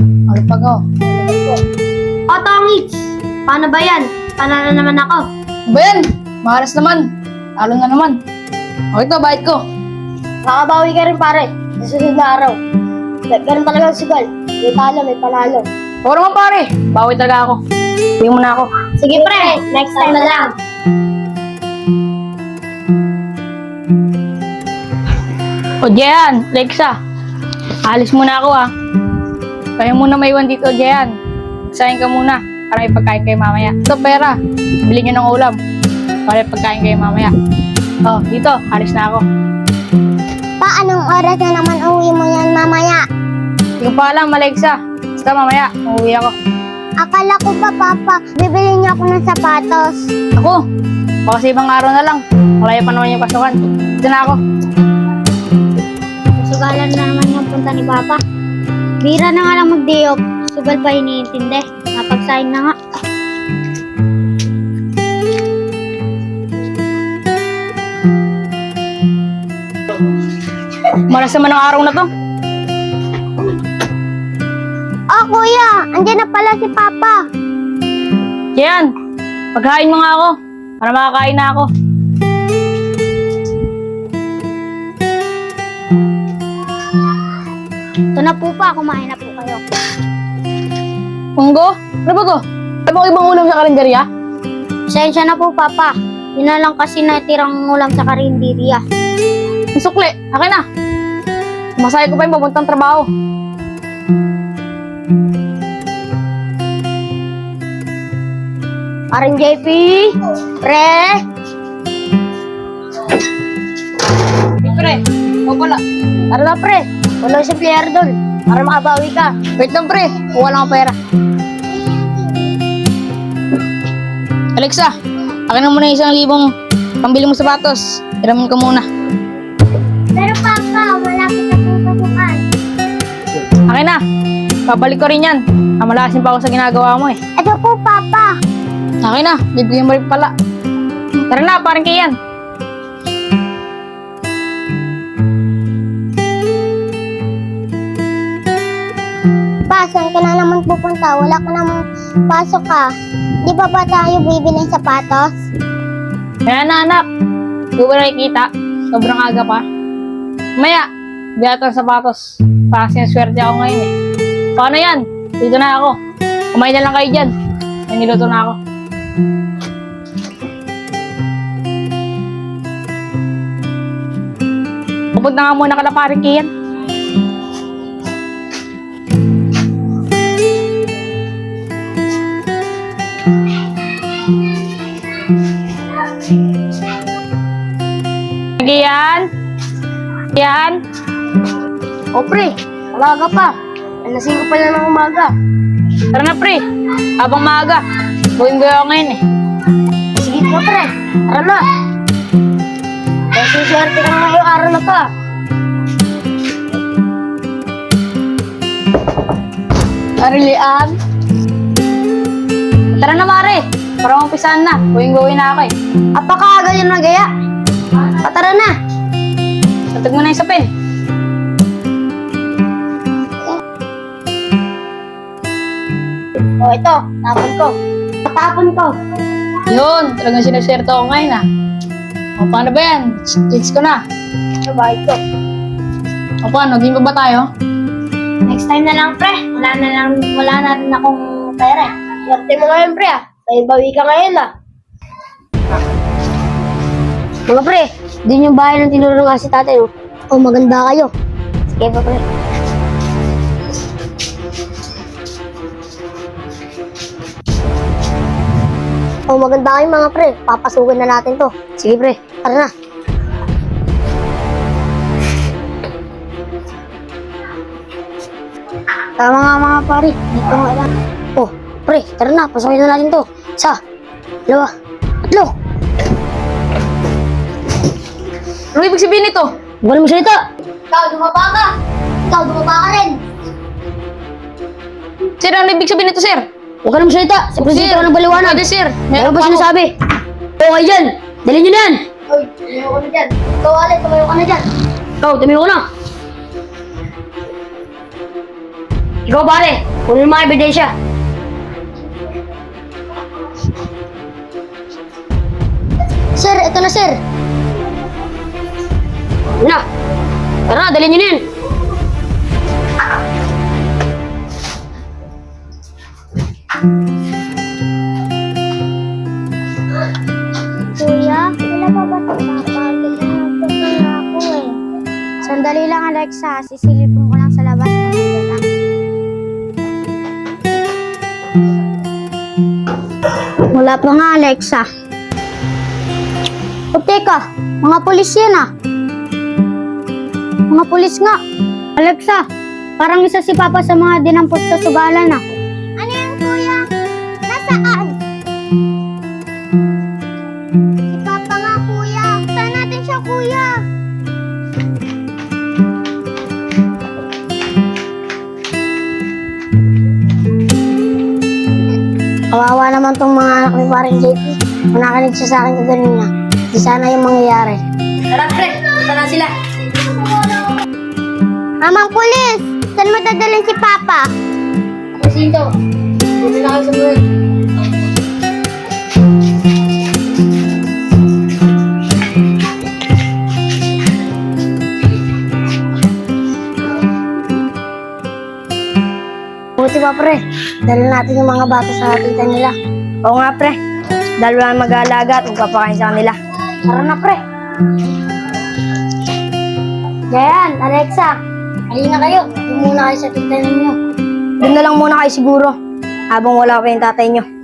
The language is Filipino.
Ano pa ko? O, Tongits! Paano ba yan? Panalo naman ako. Ba yan? Maharas naman. Talo na naman. O ito, bayad ko. Makabawi ka rin pare. Sa susunod na araw. Ganun talaga ang sugal. May talo, may panalo. Oo naman pare. Bawi talaga ako. Tingin mo na ako. Sige pre, next time na lang. O Jehan, Lexa. Alis muna ako ah. Kaya muna may iwan dito, Jehan. Sayang ka muna. Para may pagkain kayo mamaya. Ito pera. Bili nyo ng ulam. Para may pagkain kayo mamaya. Oh, dito. Alis na ako. Pa, anong oras na naman uwi mo yan mamaya? Hindi ko pa alam, Alexa. Basta mamaya, uuwi ako. Akala ko pa, Papa, bibili niyo ako ng sapatos. Ako, baka sa ibang araw na lang. Malaya pa naman yung pasukan. Dito na ako. Sugalan na naman yung punta ni Papa. Bira na nga lang mag-day off. Sugal pa iniintindi. Napagsahin na nga. Maras naman ang araw na to. Oh, kuya! Andiyan na pala si Papa. Yan, paghain mo nga ako. Para makakain na ako. Ito na po pa, kumain na po kayo. Munggo? Ano ba to? Ano bang ibang ulam sa kalendarya? Pasensya na po, Papa. Yun na lang kasi natirang ulam sa karinderya. Ang sukli, akin na. Masaya ko pa yung papuntang trabaho. Parang JP, pre, Pre, ikaw pala. Tara na pre, walang si player doon. Para makabawi ka. Wait lang pre, kuha lang ang pera. Alexa, akin na muna yung isang libong pambili mo sapatos. Iramin ko muna. Pero Papa, malapit na po pasukan. Akin na. Babalik ko rin yan. Amalasin pa ako sa ginagawa mo eh. Ito po, Papa. Akin na, bibigyan mo rin pala. Tara na, parang kiyan. Ka na naman pupunta? Wala ka namang pasok ka. Di ba ba tayo bibili ng sapatos? Kaya na anak, di ba nakikita? Sobrang aga pa. Maya, biya ng sapatos. Para sinaswerte ako ngayon eh. Paano yan? Dito na ako. Kumain na lang kayo dyan. May niluto na ako. Pupunta nga muna ka na paring kiyan. Kiyan? O pre, alaga pa. Alasing ko pala ng umaga. Tara na pre. Habang maaga. Buhin ko ako ngayon eh. Sige na pre, tara na. Kasi swerte ka ngayong araw na to ah. Arilian? Tara na mare. Para umpisahan na. Buhin gawin na ako eh. Apakaaga yun na gaya. Patara na. Tatag mo na yung sapin. O ito, tapon ko. Tapon ko. Yun. Talagang sinuswerte ako ngayon ah. O paano ba yan? Chits ko na. Sabay ko. O paano? Game pa ba tayo? Next time na lang, pre. Wala na lang, wala na rin akong pera. Swerte mo ngayon, pre, ah. May bawi ka ngayon, ah. Mga pre, din yung bahay ng tinuro nga si tatay, oh. Oh, maganda kayo. Sige pa, pre. Oh, maganda kayo mga pre. Papasukin na natin to. Sige, pre. Tara na. Tama nga mga pare, dito nga lang. Oh, pre, tara na, pasukin na natin to. Isa, dalawa, tatlo. Ano ibig sabihin nito? Huwag mo salita. Ikaw, dumaba ka. Ikaw, dumaba ka rin. Sir, ano ibig sabihin nito sir? Huwag ka na masalita. Sa presidente ka ng baliwanag. Pwede sir. Meron ba pa sinasabi? Okay dyan. Dali nyo na yan. Oy, tumayo ka na dyan. Ikaw, Ale, tumayo ka na dyan. Ikaw, tumayo ka na. Ikaw pare, kunin mo mga ebidensya. Sir, ito na sir. Na? Tara, dalhin nyo na. Kuya, wala pa ba si Papa? Ginagawa na ako eh. Sandali lang Alexa, sisilipin ko lang sa labas ng nila. Wala pa nga Alexa. O teka, mga pulis yan ah. Mga pulis nga. Alexa, parang isa si Papa sa mga dinampot sa sugalan ah. Ano yan kuya? Nasaan? Si Papa nga, kuya. Saan natin siya, kuya? Kawawa naman tong mga anak ni parang JP. Kung nakanig siya sa akin kaganina, di sana yung mangyayari. Tara pre, punta na sila. Mamang pulis! Saan mo dadalhin si Papa? Presinto, punta na kayo sa buhay. Buti pa pre, dala natin yung mga bata sa tita nila. Oo nga, pre. Dahil wala nang mag-aalaga at magpapakain sa kanila. Tara na pre. Jayan, Alexa, halina kayo. Doon muna kayo sa tita ninyo. Doon na lang muna kayo siguro. Habang wala pa yung tatay nyo.